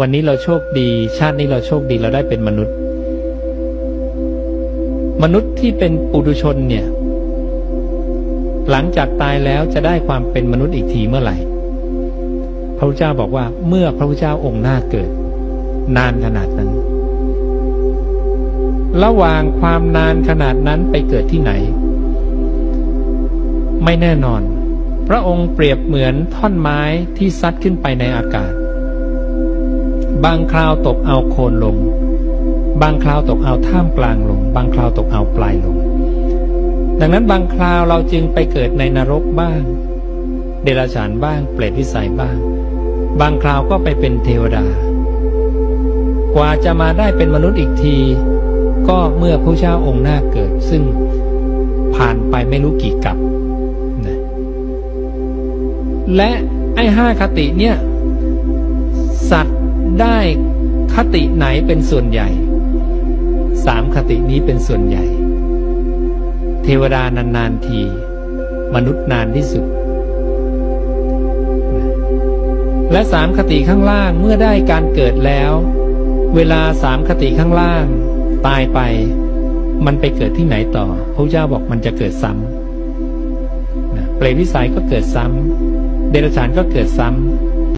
วันนี้เราโชคดี ชาตินี้เราโชคดีเราได้เป็นมนุษย์ มนุษย์ที่เป็นปุถุชนเนี่ย หลังจากตายแล้วจะได้ความเป็นมนุษย์อีกทีเมื่อไหร่ พระพุทธเจ้าบอกว่า เมื่อพระพุทธเจ้าองค์หน้าเกิด นานขนาดนั้น ระหว่างความนานขนาดนั้นไปเกิดที่ไหน ไม่แน่นอน พระองค์เปรียบเหมือนท่อนไม้ที่ซัดขึ้นไปในอากาศ บางคราวตกเอาโคนลงบางคราวตกเอาท่ามกลางลงบางคราวตกเอาปลายลงดังนั้นบางคราวเราจึงไปเกิดในนรกบ้าง เดรัจฉานบ้าง เปรตวิสัยบ้าง บางคราวก็ไปเป็นเทวดา กว่าจะมาได้เป็นมนุษย์อีกที ก็เมื่อพระเจ้าองค์หน้าเกิด ซึ่งผ่านไปไม่รู้กี่กับนะและไอ้ห้าคติเนี่ย สัตว์ ได้คติไหนเป็นส่วนใหญ่ สามคตินี้เป็นส่วนใหญ่ เทวดานานๆที มนุษย์นานที่สุด และสามคติข้างล่างเมื่อได้การเกิดแล้ว เวลาสามคติข้างล่าง ตายไป มันไปเกิดที่ไหนต่อพระเจ้าบอกมันจะเกิดซ้ำเปรตวิสัยก็เกิดซ้ำเดรัจฉานก็เกิดซ้ำ